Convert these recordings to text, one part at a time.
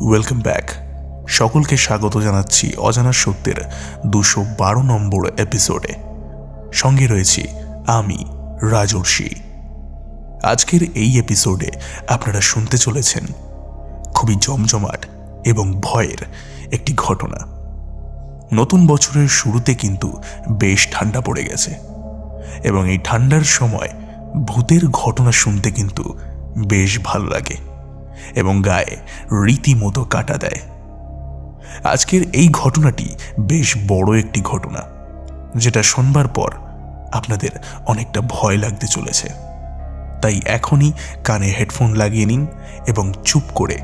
Welcome back সকলকে স্বাগত জানাচ্ছি অজানা সত্যের দুশো বারো নম্বর এপিসোডে সঙ্গে রয়েছি আমি, রাজর্ষি। আজকের এই এপিসোডে আপনারা শুনতে চলেছেন খুবই জমজমাট এবং ভয়ের একটি ঘটনা। নতুন বছরের শুরুতে কিন্তু বেশ ঠান্ডা পড়ে গেছে এবং এই ঠান্ডার সময় ভূতের ঘটনা শুনতে কিন্তু বেশ ভালো লাগে। এবং গায়ে রীতিমতো কাটা দেয়। আজকের এই ঘটনাটি বেশ বড় একটি ঘটনা, যেটা শোনবার পর আপনাদের অনেকটা ভয় লাগতে চলেছে। তাই এখনই কানে হেডফোন লাগিয়ে নিন এবং চুপ করে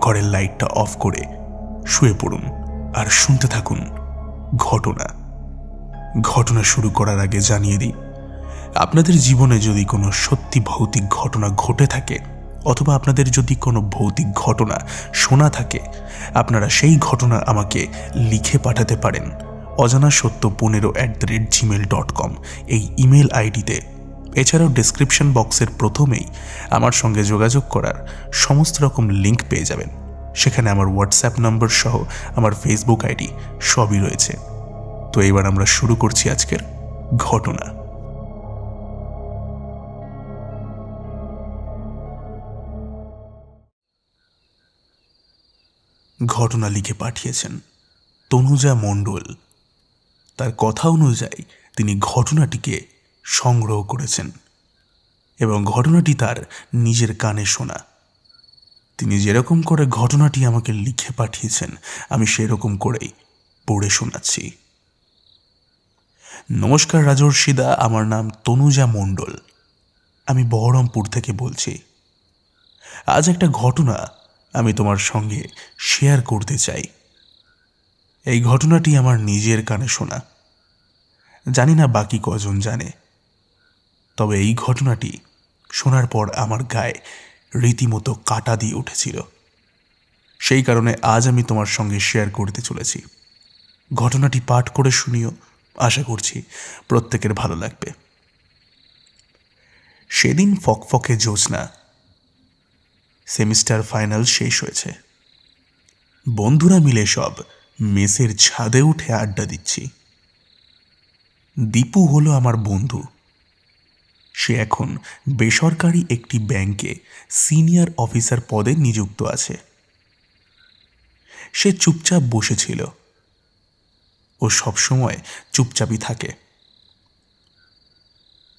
ঘরের লাইটটা অফ করে শুয়ে পড়ুন আর শুনতে থাকুন ঘটনা। ঘটনা শুরু করার আগে জানিয়ে দিই, আপনাদের জীবনে যদি কোনো সত্যি ভৌতিক ঘটনা ঘটে থাকে অথবা আপনাদের যদি কোনো ভৌতিক ঘটনা শোনা থাকে, আপনারা সেই ঘটনা আমাকে লিখে পাঠাতে পারেন। অজানা সত্য পনেরো at the rate Gmail dot com এই ইমেল আইডিতে। এছাড়াও ডিসক্রিপশন বক্সের প্রথমেই আমার সঙ্গে যোগাযোগ করার সমস্ত রকম লিঙ্ক পেয়ে যাবেন। সেখানে আমার হোয়াটসঅ্যাপ নম্বর সহ আমার ফেসবুক আইডি সবই রয়েছে। তো এবার আমরা শুরু করছি আজকের ঘটনা। ঘটনা লিখে পাঠিয়েছেন তনুজা মণ্ডল। তার কথা অনুযায়ী তিনি ঘটনাটিকে সংগ্রহ করেছেন এবং ঘটনাটি তার নিজের কানে শোনা। তিনি যেরকম করে ঘটনাটি আমাকে লিখে পাঠিয়েছেন, আমি সেরকম করেই পড়ে শোনাচ্ছি। নমস্কার রাজর্ষিদা, আমার নাম তনুজা মণ্ডল। আমি বহরমপুর থেকে বলছি। আজ একটা ঘটনা আমি তোমার সঙ্গে শেয়ার করতে চাই। এই ঘটনাটি আমার নিজের কানে শোনা। জানি না বাকি কজন জানে। তবে এই ঘটনাটি শোনার পর আমার গায়ে রীতিমতো কাটা দিয়ে উঠেছিল। সেই কারণে আজ আমি তোমার সঙ্গে শেয়ার করতে চলেছি। ঘটনাটি পাঠ করে শুনিও, আশা করছি প্রত্যেকের ভালো লাগবে। সেদিন ফকফকে জ্যোৎস্না সেমিস্টার ফাইনাল শেষ হয়েছে। বন্ধুরা মিলে সব মেসের ছাদে উঠে আড্ডা দিচ্ছি। দীপু হলো আমার বন্ধু। সে এখন বেসরকারি একটি ব্যাংকে সিনিয়র অফিসার পদে নিযুক্ত আছে। সে চুপচাপ বসেছিল। ও সবসময় চুপচাপই থাকে।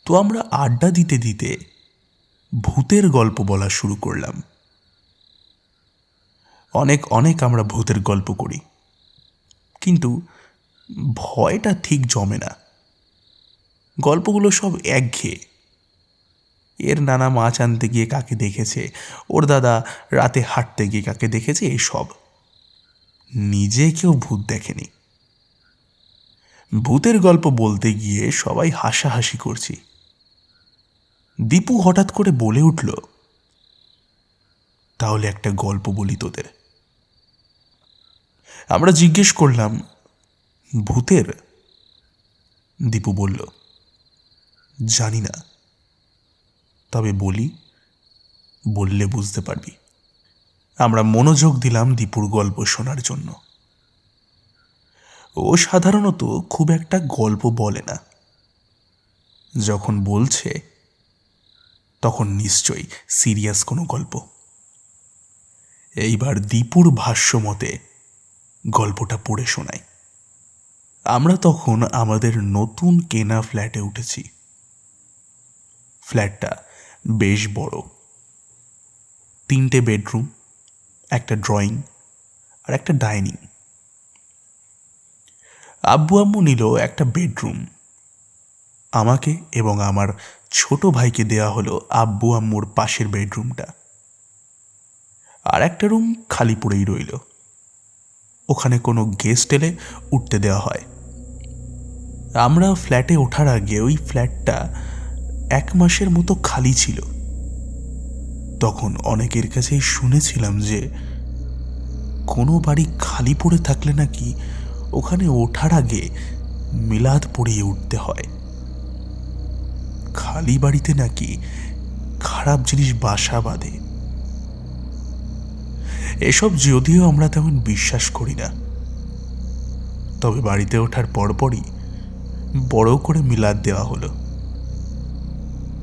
তো আমরা আড্ডা দিতে দিতে ভূতের গল্প বলা শুরু করলাম। অনেক অনেক আমরা ভূতের গল্প করি। কিন্তু ভয়টা ঠিক জমে না। গল্পগুলো সব একঘেয়ে। এর নানা মাছ আনতে গিয়ে কাকে দেখেছে? ওর দাদা রাতে হাঁটতে গিয়ে কাকে দেখেছে? এসব নিজে কেউ ভূত দেখেনি। ভূতের গল্প বলতে গিয়ে সবাই হাসাহাসি করছি। দীপু হঠাৎ করে বলে উঠল, তাহলে একটা গল্প বলি তোদের। আমরা জিজ্ঞেস করলাম, ভূতের? দীপু বলল, জানি না। তবে বলি, বললে বুঝতে পারবি। আমরা মনোযোগ দিলাম দীপুর গল্প শোনার জন্য। ও সাধারণত খুব একটা গল্প বলে না। যখন বলছে, তখন নিশ্চয়ই সিরিয়াস কোনো গল্প। এইবার দীপুর ভাষ্য মতে গল্পটা পড়ে শোনাই। আমরা তখন আমাদের নতুন কেনা ফ্ল্যাটে উঠেছি। ফ্ল্যাটটা বেশ বড়। তিনটে বেডরুম, একটা ড্রয়িং আর একটা ডাইনিং। আব্বু আম্মু নিল একটা বেডরুম। আমাকে এবং আমার ছোট ভাইকে দেয়া হলো আব্বু আম্মুর পাশের বেডরুমটা। আর একটা রুম খালি পড়েই রইল। ওখানে কোনো গেস্ট এলে উঠতে দেওয়া হয়। আমরা ফ্ল্যাটে ওঠার আগে ওই ফ্ল্যাটটা এক মাসের মতো খালি ছিল। তখন অনেকের কাছেই শুনেছিলাম যে, কোনো বাড়ি খালি পড়ে থাকলে নাকি ওখানে ওঠার আগে মিলাদ পড়িয়ে উঠতে হয়। খালি বাড়িতে নাকি খারাপ জিনিস বাসা বাঁধে। এসব যদিও আমরা তেমন বিশ্বাস করি না। তবে বাড়িতে ওঠার পরপরই বড় করে মিলাদ দেওয়া হলো।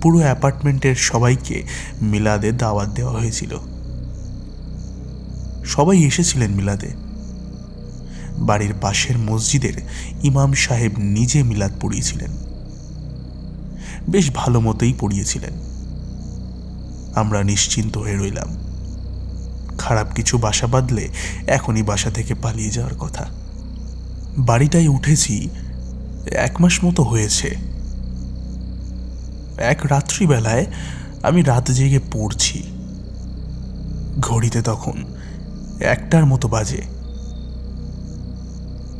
পুরো অ্যাপার্টমেন্টের সবাইকে মিলাদে দাওয়াত দেওয়া হয়েছিল। সবাই এসেছিলেন মিলাদে। বাড়ির পাশের মসজিদের ইমাম সাহেব নিজে মিলাদ পড়িয়েছিলেন। বেশ ভালো মতোই পড়িয়েছিলেন। আমরা নিশ্চিন্ত হয়ে রইলাম। খারাপ কিছু বাসা বাঁধলে এখনই বাসা থেকে পালিয়ে যাওয়ার কথা। বাড়িটায় উঠেছি, এক মাস মতো হয়েছে। এক রাত্রিবেলায় আমি রাত জেগে পড়ছি। ঘড়িতে তখন একটার মতো বাজে।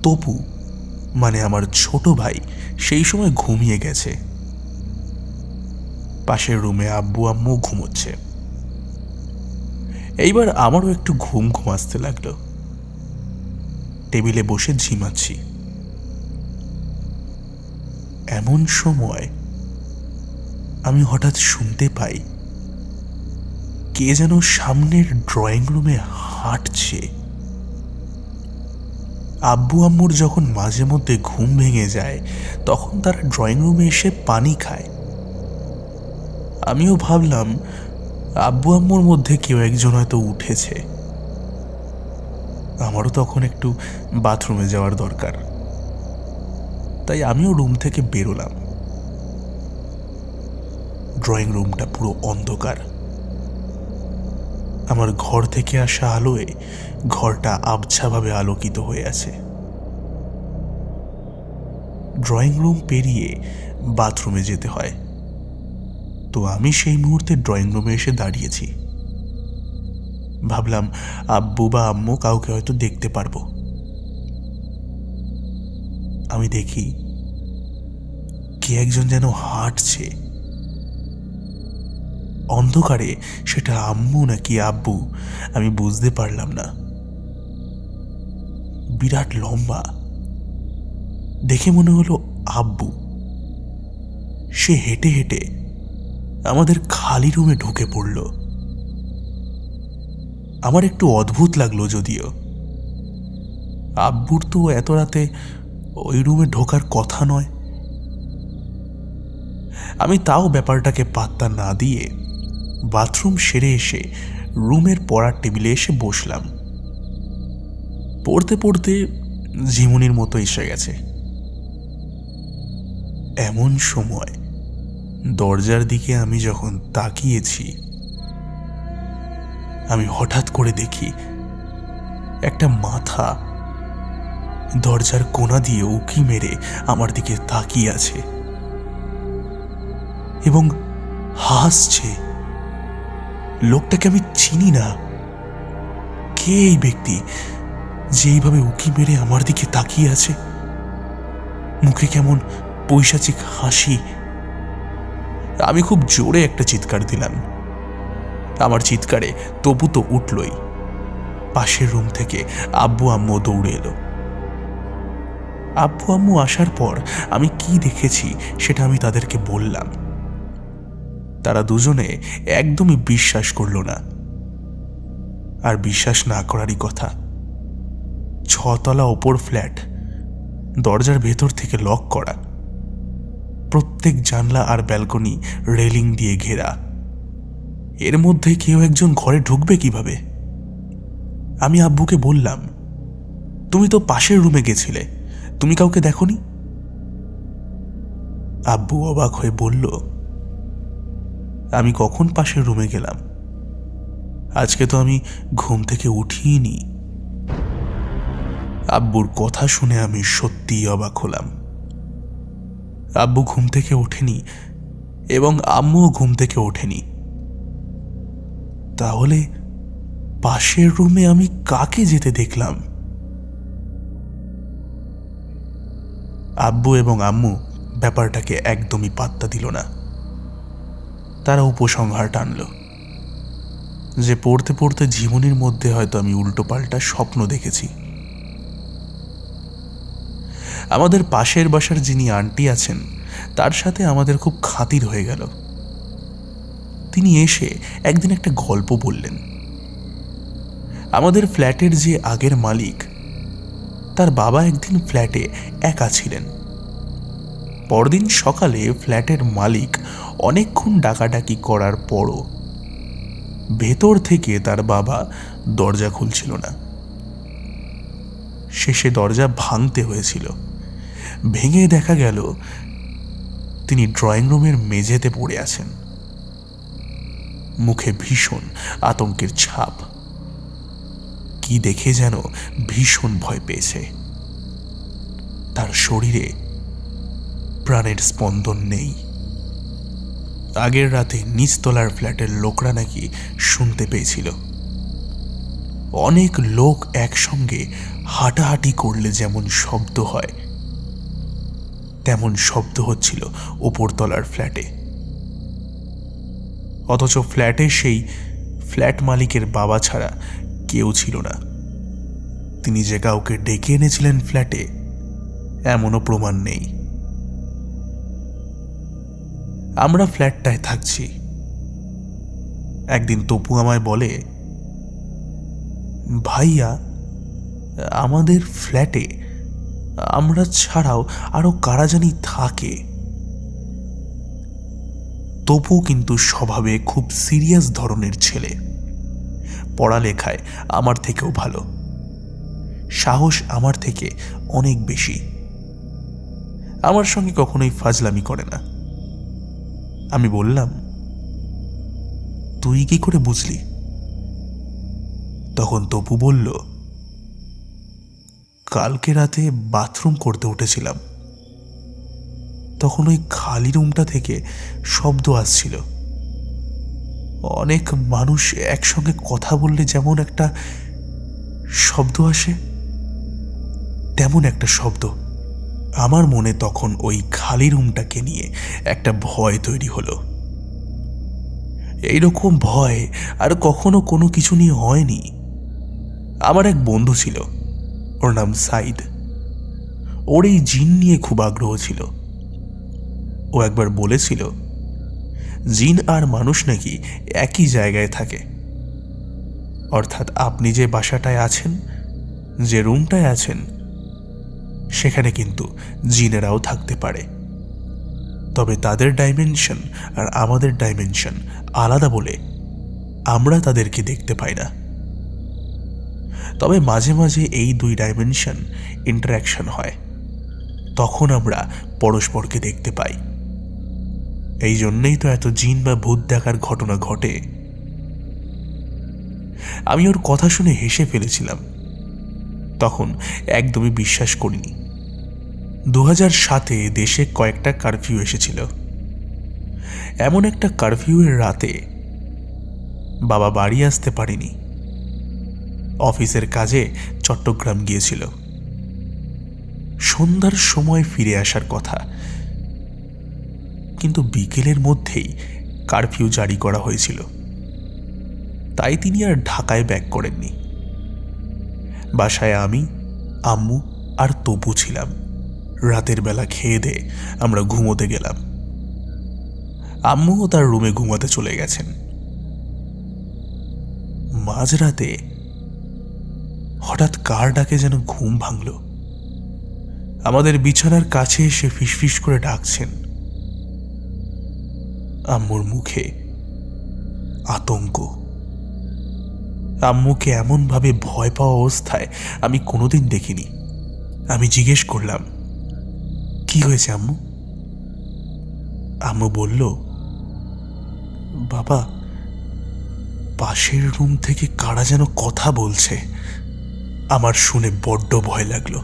তপু মানে আমার ছোট ভাই, সেই সময় ঘুমিয়ে গেছে। পাশের রুমে আব্বু আম্মু ঘুমোচ্ছে। এইবার আমারও একটু ঘুম ঘুম আসতে লাগল। টেবিলে বসে ঝিমাচ্ছি। এমন সময় আমি হঠাৎ শুনতে পাই, কে যেন সামনের ড্রয়িং রুমে হাঁটছে। আব্বু আম্মুর যখন মাঝে মধ্যে ঘুম ভেঙে যায়, তখন তারা ড্রয়িং রুমে এসে পানি খায়। আমিও ভাবলাম আব্বু আম্মুর মধ্যে কেউ একজন হয়তো উঠেছে। আমারও তখন একটু বাথরুমে যাওয়ার দরকার। তাই আমিও রুম থেকে বেরোলাম। ড্রয়িং রুমটা পুরো অন্ধকার। আমার ঘর থেকে আসা আলোয় ঘরটা আবছাভাবে আলোকিত হয়ে আছে। ড্রয়িং রুম পেরিয়ে বাথরুমে যেতে হয়। তো আমি সেই মুহূর্তে ড্রয়িং রুমে এসে দাঁড়িয়েছি। ভাবলাম, আব্বু বা আম্মু কাউকে হয়তো দেখতে পারব। আমি দেখি, কে একজন যেন হাঁটছে। অন্ধকারে সেটা আম্মু নাকি আব্বু, আমি বুঝতে পারলাম না। বিরাট লম্বা। দেখে মনে হলো আব্বু। সে হেঁটে হেঁটে আমাদের খালি রুমে ঢুকে পড়ল। আমার একটু অদ্ভুত লাগল যদিও। আব্বুর তো এত রাতে ওই রুমে ঢোকার কথা নয়। আমি তাও ব্যাপারটাকে পাত্তা না দিয়ে বাথরুম সেরে এসে রুমের পড়ার টেবিলে এসে বসলাম। পড়তে পড়তে ঝিমুনির মতো এসে গেছে। এমন সময় দরজার দিকে আমি যখন তাকিয়েছি, আমি হঠাৎ করে দেখি একটা মাথা দরজার কোনা দিয়ে উকি মেরে আমার দিকে তাকিয়ে আছে এবং হাসছে। লোকটাকে আমি চিনি না। কে এই ব্যক্তি যে এইভাবে উকি মেরে আমার দিকে তাকিয়ে আছে? মুখে কেমন পৈশাচিক হাসি আমি খুব জোরে একটা চিৎকার দিলাম। আমার চিৎকারে তবু তো উঠলই। পাশের রুম থেকে আব্বু আম্মু দৌড়ে এলো। আব্বু আম্মু আসার পর আমি কি দেখেছি সেটা আমি তাদেরকে বললাম। তারা দুজনে একদমই বিশ্বাস করল না। আর বিশ্বাস না করারই কথা। ছতলা ওপর ফ্ল্যাট, দরজার ভেতর থেকে লক করা। প্রত্যেক জানলা আর ব্যালকনি রেলিং দিয়ে ঘেরা। এর মধ্যে কেউ একজন ঘরে ঢুকবে কীভাবে? আমি আব্বুকে বললাম, তুমি তো পাশের রুমে গেছিলে, তুমি কাউকে দেখনি? আব্বু অবাক হয়ে বলল, আমি কখন পাশের রুমে গেলাম? আজকে তো আমি ঘুম থেকে উঠিনি। আব্বুর কথা শুনে আমি সত্যিই অবাক হলাম। আব্বু ঘুম থেকে ওঠেনি এবং আম্মুও ঘুম থেকে ওঠেনি। তাহলে পাশের রুমে আমি কাকে যেতে দেখলাম? আব্বু এবং আম্মু ব্যাপারটাকে একদমই পাত্তা দিল না। তারা উপসংহার টানল। যে পড়তে পড়তে জীবনের মধ্যে হয়তো আমি উল্টো পাল্টা স্বপ্ন দেখেছি। আমাদের পাশের বাসার যিনি আন্টি আছেন, তার সাথে আমাদের খুব খাতির হয়ে গেল। তিনি এসে একদিন একটা গল্প বললেন। আমাদের ফ্ল্যাটের যে আগের মালিক, তার বাবা একদিন ফ্ল্যাটে একা ছিলেন। পরদিন সকালে ফ্ল্যাটের মালিক অনেকক্ষণ ডাকাডাকি করার পরও ভেতর থেকে তার বাবা দরজা খুলছিল না। শেষে দরজা ভাঙতে হয়েছিল। ভেঙে দেখা গেল তিনি ড্রয়িং রুমের মেঝেতে পড়ে আছেন। মুখে ভীষণ আতঙ্কের ছাপ। কি দেখে যেন ভীষণ ভয় পেয়েছে। তার শরীরে প্রাণের স্পন্দন নেই। আগের রাতে নিচতলার ফ্ল্যাটের লোকরা নাকি শুনতে পেয়েছিল। অনেক লোক একসঙ্গে হাঁটাহাঁটি করলে যেমন শব্দ হয় তেমন শব্দ হচ্ছিল ওপরতলার ফ্ল্যাটে। অথচ ফ্ল্যাটে সেই ফ্ল্যাট মালিকের বাবা ছাড়া কেউ ছিল না। তিনি যে কাউকে ডেকে এনেছিলেন ফ্ল্যাটে, এমনও প্রমাণ নেই। আমরা ফ্ল্যাটটায় থাকছি। একদিন তপু আমায় বলে, ভাইয়া, আমাদের ফ্ল্যাটে আমরা ছাড়াও আরও কারা জানি থাকে। তপু কিন্তু স্বভাবে খুব সিরিয়াস ধরনের ছেলে। পড়ালেখায় আমার থেকেও ভালো। সাহস আমার থেকে অনেক বেশি। আমার সঙ্গে কখনোই ফাজলামি করে না। আমি বললাম, তুই কি করে বুঝলি? তখন তপু বলল কালকে রাতে বাথরুম করতে উঠেছিলাম। তখন ওই খালি রুমটা থেকে শব্দ আসছিল। অনেক মানুষ একসঙ্গে কথা বললে যেমন একটা শব্দ আসে, তেমন একটা শব্দ। আমার মনে তখন ওই খালি রুমটাকে নিয়ে একটা ভয় তৈরি হলো। এইরকম ভয় আর কখনো কোনো কিছু নিয়ে হয়নি। আমার এক বন্ধু ছিল। ওর নাম সাইদ ওর এই জিন নিয়ে খুব আগ্রহ ছিল। ও একবার বলেছিল, জিন আর মানুষ নাকি একই জায়গায় থাকে। অর্থাৎ আপনি যে বাসাটায় আছেন, যে রুমটায় আছেন, সেখানে কিন্তু জিনেরাও থাকতে পারে। তবে তাদের ডাইমেনশন আর আমাদের ডাইমেনশন আলাদা বলে আমরা তাদেরকে দেখতে পাই না। তবে মাঝে মাঝে এই দুই ডাইমেনশন ইন্টারাকশন হয়। তখন আমরা পরস্পরকে দেখতে পাই। এই জন্যেই তো এত জিন বা ভূত দেখার ঘটনা ঘটে। আমি ওর কথা শুনে হেসে ফেলেছিলাম। তখন একদমই বিশ্বাস করিনি। দু হাজার সাতে দেশে কয়েকটা কারফিউ এসেছিল। এমন একটা কারফিউয়ের রাতে বাবা বাড়ি আসতে পারেনি। অফিসের কাজে চট্টগ্রাম গিয়েছিল। সন্ধ্যার সময় ফিরে আসার কথা। কিন্তু বিকেলের মধ্যেই কারফিউ জারি করা হয়েছিল। তাই তিনি আর ঢাকায় ব্যাক করেননি। বাসায় আমি, আম্মু আর তপু ছিলাম। রাতের বেলা খেয়ে দে আমরা ঘুমোতে গেলাম। আম্মুও তার রুমে ঘুমাতে চলে গেছেন। মাঝরাতে হঠাৎ কার ডাকে যেন ঘুম ভাঙল। আমাদের বিছানার কাছে এসে ফিসফিস করে ডাকছেন। আম্মুর মুখে আতঙ্ক। আম্মুকে এমনভাবে ভয় পাওয়া অবস্থায় আমি কোনোদিন দেখিনি। আমি জিজ্ঞেস করলাম, কি হয়েছে আম্মু? আম্মু বলল, বাবা, পাশের রুম থেকে কারা যেন কথা বলছে। আমার শুনে বড্ড ভয় লাগল।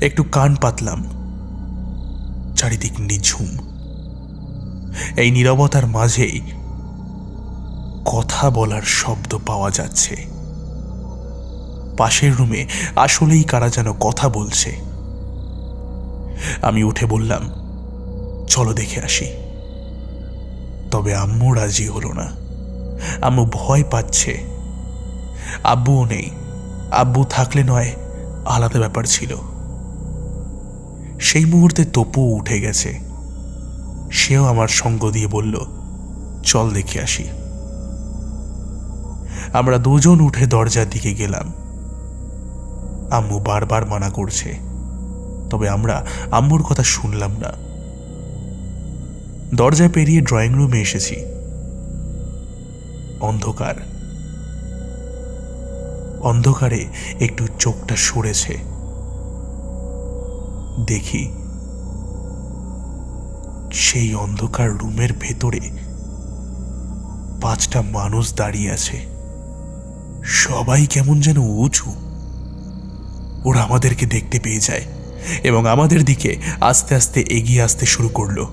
একটু কান পাতলাম। চারিদিক নিঝুম। এই নীরবতার মাঝেই কথা বলার শব্দ পাওয়া যাচ্ছে। পাশের রুমে আসলেই কারা যেন কথা বলছে। আমি উঠে বললাম, চলো দেখে আসি। তবে আম্মু রাজি হলো না। আম্মু ভয় পাচ্ছে। আব্বুও নেই। আব্বু থাকলে নয়, আলাদা ব্যাপার ছিল। সেই মুহূর্তে তপু উঠে গেছে। সেও আমার সঙ্গ দিয়ে বলল, চল দেখে আসি। আমরা দুজন উঠে দরজার দিকে গেলাম। আম্মু বারবার মানা করছে, তবে আমরা আম্মুর কথা শুনলাম না। দরজা পেরিয়ে ড্রয়িং রুমে এসেছি। অন্ধকার। অন্ধকারে একটু চোখটা সরেছে। দেখি সেই অন্ধকার রুমের ভেতরে পাঁচটা মানুষ দাঁড়িয়ে আছে। সবাই কেমন যেন উঁচু। ওরা আমাদেরকে দেখতে পেয়ে যায় এবং আমাদের দিকে আস্তে আস্তে এগিয়ে আসতে শুরু করল।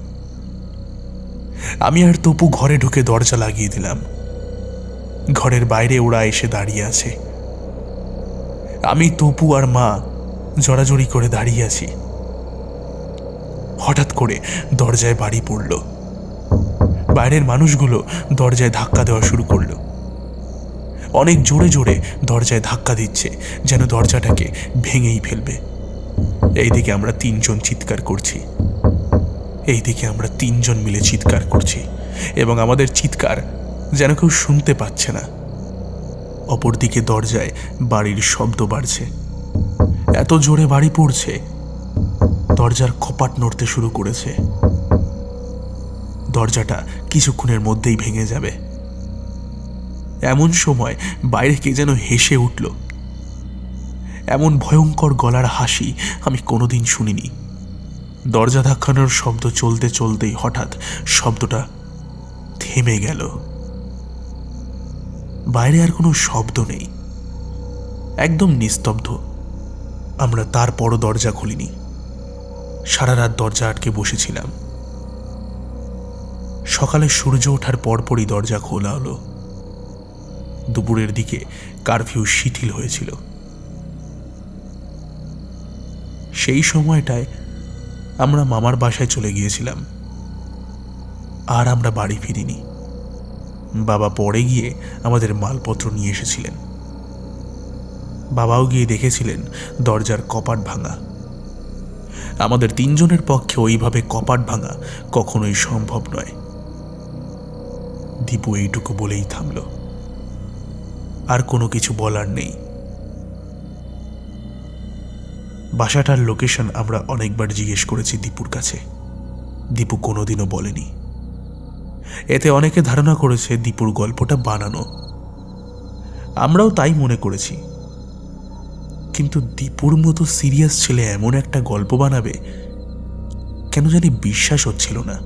আমি আর তপু ঘরে ঢুকে দরজা লাগিয়ে দিলাম। ঘরের বাইরে ওরা এসে দাঁড়িয়ে আছে। আমি তপু আর মা জড়াজড়ি করে দাঁড়িয়ে আছি। হঠাৎ করে দরজায় বাড়ি পড়ল। বাইরের মানুষগুলো দরজায় ধাক্কা দেওয়া শুরু করল। অনেক জোরে জোরে দরজায় ধাক্কা দিচ্ছে, যেন দরজাটাকে ভেঙেই ফেলবে। এইদিকে আমরা তিনজন চিৎকার করছি। এইদিকে আমরা তিনজন মিলে চিৎকার করছি এবং আমাদের চিৎকার যেন কেউ শুনতে পাচ্ছে না। অপরদিকে দরজায় বাড়ির শব্দ বাড়ছে। এত জোরে বাড়ি পড়ছে, দরজার কপাট নড়তে শুরু করেছে। দরজাটা কিছুক্ষণের মধ্যেই ভেঙে যাবে। এমন সময় বাইরে কে যেন হেসে উঠল। এমন ভয়ঙ্কর গলার হাসি আমি কোনোদিন শুনিনি। দরজা ধাক্কানোর শব্দ চলতে চলতেই হঠাৎ শব্দটা থেমে গেল। বাইরে আর কোনো শব্দ নেই। একদম নিস্তব্ধ। আমরা তারপরও দরজা খুলিনি। সারা রাত দরজা আটকে বসেছিলাম। সকালে সূর্য ওঠার পরপরই দরজা খোলা হলো। দুপুরের দিকে কারফিউ শিথিল হয়েছিল। সেই সময়টায় আমরা মামার বাসায় চলে গিয়েছিলাম। আর আমরা বাড়ি ফিরিনি। বাবা পরে গিয়ে আমাদের মালপত্র নিয়ে এসেছিলেন। বাবাও গিয়ে দেখেছিলেন দরজার কপাট ভাঙা। আমাদের তিনজনের পক্ষে ওইভাবে কপাট ভাঙা কখনোই সম্ভব নয়। দীপু এইটুকু বলেই থামল। আর কোনো কিছু বলার নেই। বাসাটার লোকেশন আমরা অনেকবার জিজ্ঞেস করেছি দীপুর কাছে। দীপু কোনোদিনও বলেনি। এতে অনেকে ধারণা করেছে দীপুর গল্পটা বানানো। আমরাও তাই মনে করেছি। কিন্তু দীপুর মতো সিরিয়াস ছেলে এমন একটা গল্প বানাবে, কেন জানি বিশ্বাস হচ্ছিল না।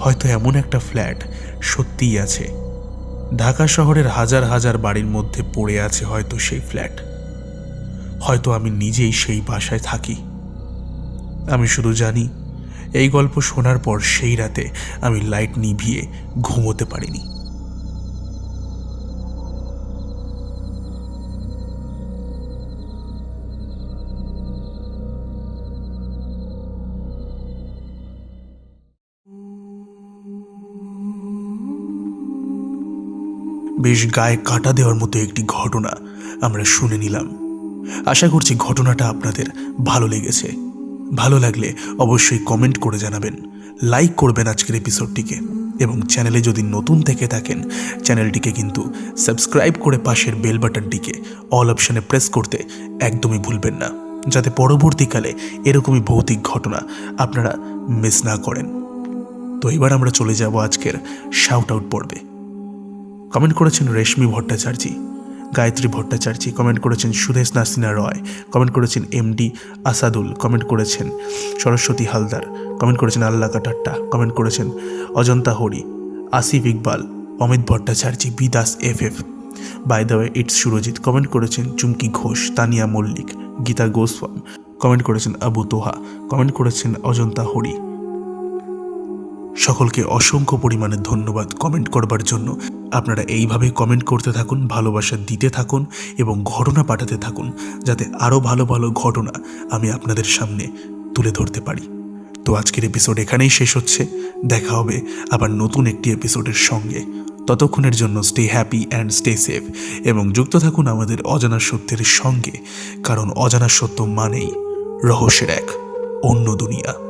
হয়তো এমন একটা ফ্ল্যাট সত্যিই আছে। ঢাকা শহরের হাজার হাজার বাড়ির মধ্যে পড়ে আছে হয়তো সেই ফ্ল্যাট। হয়তো আমি নিজেই সেই বাসায় থাকি। আমি শুধু জানি এই গল্প শোনার পর সেই রাতে আমি লাইট নিভিয়ে ঘুমোতে পারিনি। বেশ গায়ে কাটা দেওয়ার মতো একটি ঘটনা আমরা শুনে নিলাম। আশা করছি ঘটনাটা আপনাদের ভালো লেগেছে। ভালো লাগলে অবশ্যই কমেন্ট করে জানাবেন। লাইক করবেন আজকের এপিসোডটিকে এবং চ্যানেলে যদি নতুন থেকে থাকেন চ্যানেলটিকে কিন্তু সাবস্ক্রাইব করে পাশের বেল বাটনটিকে অল অপশানে প্রেস করতে একদমই ভুলবেন না, যাতে পরবর্তীকালে এরকমই ভৌতিক ঘটনা আপনারা মিস না করেন। তো এবার আমরা চলে যাব আজকের শাউট আউট পর্বে। কমেন্ট করেছেন রেশমি ভট্টাচার্যী। গায়ত্রী ভট্টাচার্যী কমেন্ট করেছেন সুদেশ নাসিনা রয় কমেন্ট করেছেন এমডি আসাদুল কমেন্ট করেছেন সরস্বতী হালদার কমেন্ট করেছেন আল্লাহ কাটাট্টা কমেন্ট করেছেন Ajanta Hari, Asif Iqbal, Amit Bhattacharjee, বিদাস F F by the way it's Surajit comment করেছেন চুমকি ঘোষ, তানিয়া মল্লিক, গীতা গোস্বাম কমেন্ট করেছেন আবু তোহা কমেন্ট করেছেন অজন্তা হরি। সকলকে অসংখ্য পরিমাণে ধন্যবাদ কমেন্ট করবার জন্য। আপনারা এইভাবে কমেন্ট করতে থাকুন, ভালোবাসা দিতে থাকুন এবং ঘটনা পাঠাতে থাকুন, যাতে আরও ভালো ভালো ঘটনা আমি আপনাদের সামনে তুলে ধরতে পারি। তো আজকের এপিসোড এখানেই শেষ হচ্ছে। দেখা হবে আবার নতুন একটি এপিসোডের সঙ্গে। ততক্ষণের জন্য stay happy and stay safe এবং যুক্ত থাকুন আমাদের অজানা সত্যের সঙ্গে, কারণ অজানা সত্য মানেই রহস্যের এক অন্য দুনিয়া।